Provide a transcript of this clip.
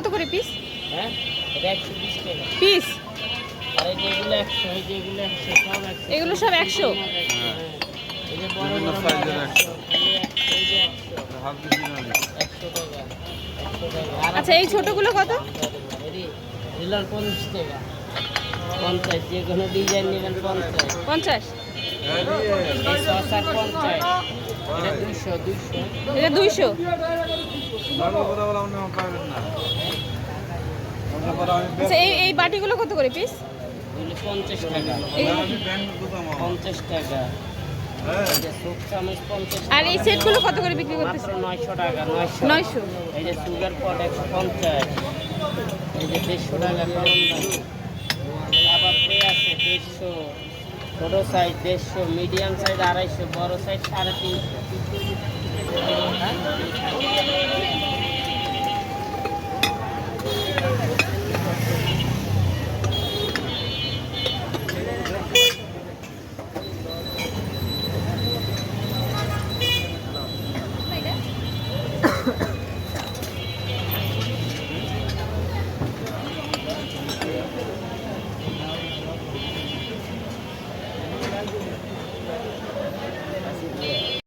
কত করে পিস হ্যাঁ এটা একশো বিশ পিস এগুলো সব 100? হ্যাঁ। এই যে বড় বিভিন্ন বড় মাছ size-এর একশো। আচ্ছা এই ছোটগুলো কত? রিলার পঞ্চাশ টাকা। পঞ্চাশ যে কোনো ডিজাইন নেবেন পঞ্চাশ। পঞ্চাশ? এটা দুইশো দুইশো। এটা দুইশো? আচ্ছা এই এই বাটিগুলো কত করে পিস পঞ্চাশ টাকা। পঞ্চাশ টাকা। আর এই। সেটগুলো কত করে বিক্রি করতেছে? নয়শো টাকা নয়শো। এই যে সুগার পট একশো পঞ্চাশ। এই যে দেড়শো টাকা কাবাব ট্রে আছে দেড়শো। ছোটো সাইজ দেড়শো মিডিয়াম সাইজ আড়াইশো বড় সাইজ সাড়ে তিনশো।